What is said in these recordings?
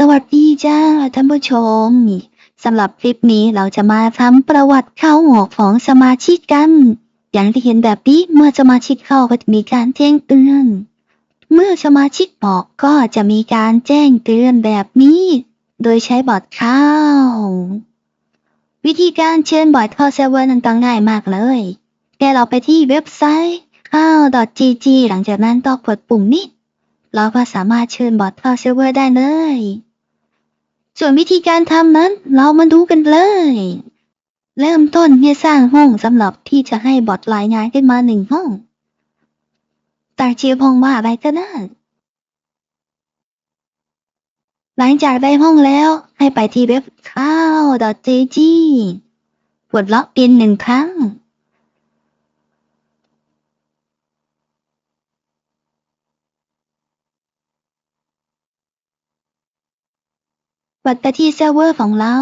สวัสดีจ้าท่านผู้ชมสำหรับคลิปนี้เราจะมาทำประวัติเข้าออกของสมาชิกกัน อย่างที่เห็นแบบนี้เมื่อสมาชิกเข้าก็จะมีการแจ้งเตือน เมื่อสมาชิกออกก็จะมีการแจ้งเตือนแบบนี้ โดยใช้บอทเข้า วิธีการเชิญบอทเข้าเซิร์ฟเวอร์นั้นก็ง่ายมากเลยแค่เราไปที่เว็บไซต์เข้า .gg หลังจากนั้นต้องกดปุ่มนี้ เราก็สามารถเชิญบอทเข้าเซิร์ฟเวอร์ได้เลย ส่วนวิธีการทำนั้นเรามาดูกันเลย เริ่มต้นให้สร้างห้องสำหรับที่จะให้บอทรายงานขึ้นมาหนึ่งห้องตั้งชื่อห้องว่าอะไรก็ได้หลังจากได้ห้องแล้วให้ไปที่เว็บข้าว .jg กดล็อกอินหนึ่งครั้ง กดไปที่เซิร์ฟเวอร์ของเรา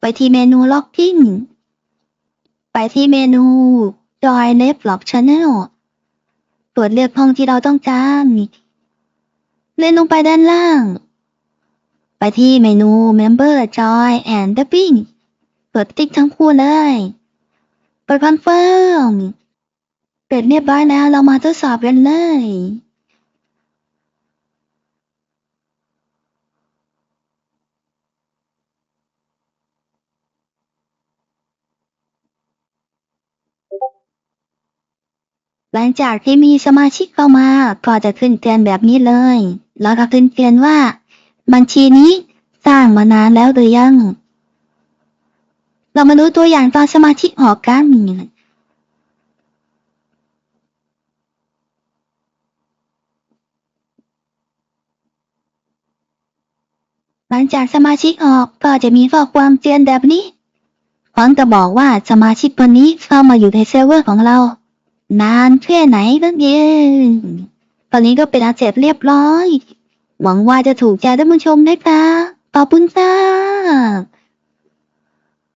ไปที่เมนูล็อกอินไปที่เมนู Join Network Channel ตรวจเลือกห้องที่เราต้องการ เลื่อนลงไปด้านล่าง ไปที่เมนู Member Join and Tapping กดติ๊กทั้งคู่เลยกดคอนเฟิร์มเสร็จเรียบร้อยแล้วเรามาทดสอบกันเลย หลังจากที่มีสมาชิกเข้ามาก็จะขึ้นเตือนแบบนี้เลย แล้วก็ขึ้นเตือนว่า บัญชีนี้สร้างมานานแล้วหรือยัง เรามาดูตัวอย่างตอนสมาชิกออกกันหลังจากสมาชิกออกก็จะมีข้อความเตือนแบบนี้พร้อมจะบอกว่าสมาชิกคนนี้เข้ามาอยู่ในเซิร์ฟเวอร์ของเรา นานแค่ไหนนั่นเองตอนนี้ก็เป็นอาเสร็จเรียบร้อย หวังว่าจะถูกใจท่านผู้ชมนะคะขอบคุณจ้า